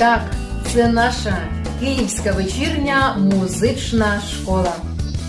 Так, це наша київська вечірня музична школа.